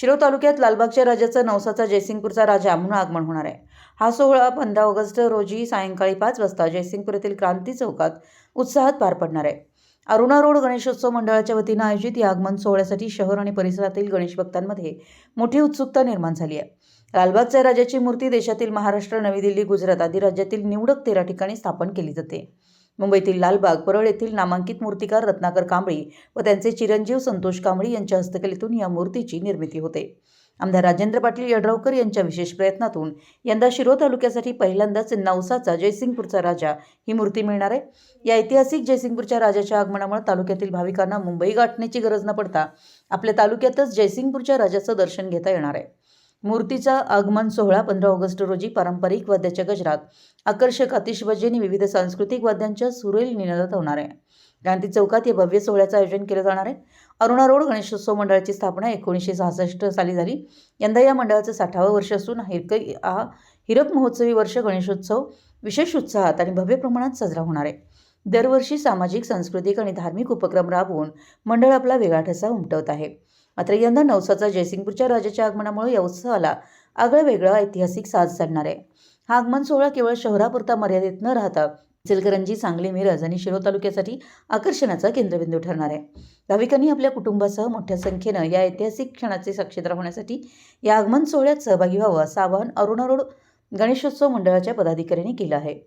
शिरो तालुक्यात लालबागच्या राजाचा नवसाचा जयसिंगपूरचा राजा म्हणून आगमन होणार आहे. हा सोहळा पंधरा ऑगस्ट रोजी सायंकाळी पाच वाजता जयसिंगपूर येथील क्रांती चौकात उत्साहात पार पडणार आहे. अरुणा रोड गणेशोत्सव मंडळाच्या वतीनं आयोजित या आगमन सोहळ्यासाठी शहर आणि परिसरातील गणेश भक्तांमध्ये मोठी उत्सुकता निर्माण झाली आहे. लालबागच्या राजाची मूर्ती देशातील महाराष्ट्र नवी दिल्ली गुजरात आदी राज्यातील निवडक तेरा ठिकाणी स्थापन केली जाते. मुंबईतील लालबाग परळ येथील नामांकित मूर्तिकार रत्नाकर कांबळी व त्यांचे चिरंजीव संतोष कांबळी यांच्या हस्तकलेतून या मूर्तीची निर्मिती होते. आमदार राजेंद्र पाटील यड्रावकर यांच्या विशेष प्रयत्नातून यंदा शिरो तालुक्यासाठी पहिल्यांदाच नवसाचा जयसिंगपूरचा राजा ही मूर्ती मिळणार आहे. या ऐतिहासिक जयसिंगपूरच्या राजाच्या आगमनामुळे तालुक्यातील भाविकांना मुंबई गाठण्याची गरज न पडता आपल्या तालुक्यातच जयसिंगपूरच्या राजाचं दर्शन घेता येणार आहे. मूर्तीचा आगमन सोहळा पंधरा ऑगस्ट रोजी पारंपरिक वाद्याच्या गजरात. आकर्षक आतिषबाजी आणि विविध सांस्कृतिक वाद्यांच्या सुरेल निनादात होणार आहे. गांधी चौकात या भव्य सोहळ्याचं आयोजन केलं जाणार आहे. अरुणा रोड गणेशोत्सव मंडळाची स्थापना एकोणीसशे सहासष्ट साली झाली. यंदा या मंडळाचं साठावं वर्ष असून हिरक हा हिरक महोत्सवी वर्ष गणेशोत्सव विशेष उत्साहात आणि भव्य प्रमाणात साजरा होणार आहे. दरवर्षी सामाजिक सांस्कृतिक आणि धार्मिक उपक्रम राबवून मंडळ आपला वेगळा ठसा उमटवत आहे. मात्र यंदा नवसाचा जयसिंगपूरच्या राजाच्या आगमनामुळे या उत्सवाला आगळं वेगळं ऐतिहासिक साज चालणार आहे. हा आगमन सोहळा केवळ शहरापुरता मर्यादित न राहता इचलकरंजी सांगली मिरज आणि शिरो तालुक्यासाठी आकर्षणाचा केंद्रबिंदू ठरणार आहे. भाविकांनी आपल्या कुटुंबासह मोठ्या संख्येनं या ऐतिहासिक क्षणाचे साक्षीदार होण्यासाठी या आगमन सोहळ्यात सहभागी व्हावं असं आवाहन अरुणा रोड गणेशोत्सव मंडळाच्या पदाधिकाऱ्यांनी केलं आहे.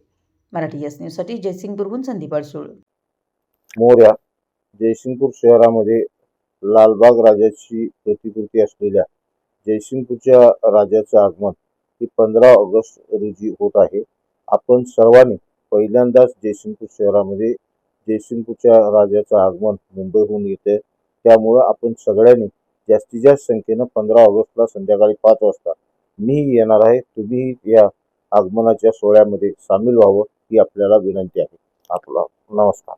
मराठी एस न्यूजसाठी जयसिंगपूरहून संदीप अडसूळ. मोर्या जयसिंगपूर शहरामध्ये लालबाग राजाची प्रतिकृती असलेल्या जयसिंगपूरच्या राजाचं आगमन हे पंधरा ऑगस्ट रोजी होत आहे. आपण सर्वांनी पहिल्यांदाच जयसिंगपूर शहरामध्ये जयसिंगपूरच्या राजाचं आगमन मुंबईहून येते त्यामुळं आपण सगळ्यांनी जास्तीत जास्त संख्येनं पंधरा ऑगस्टला संध्याकाळी पाच वाजता मीही येणार आहे. तुम्हीही या आगमनाच्या सोहळ्यामध्ये सामील व्हावं ही आपल्याला विनंती आहे. आपला नमस्कार.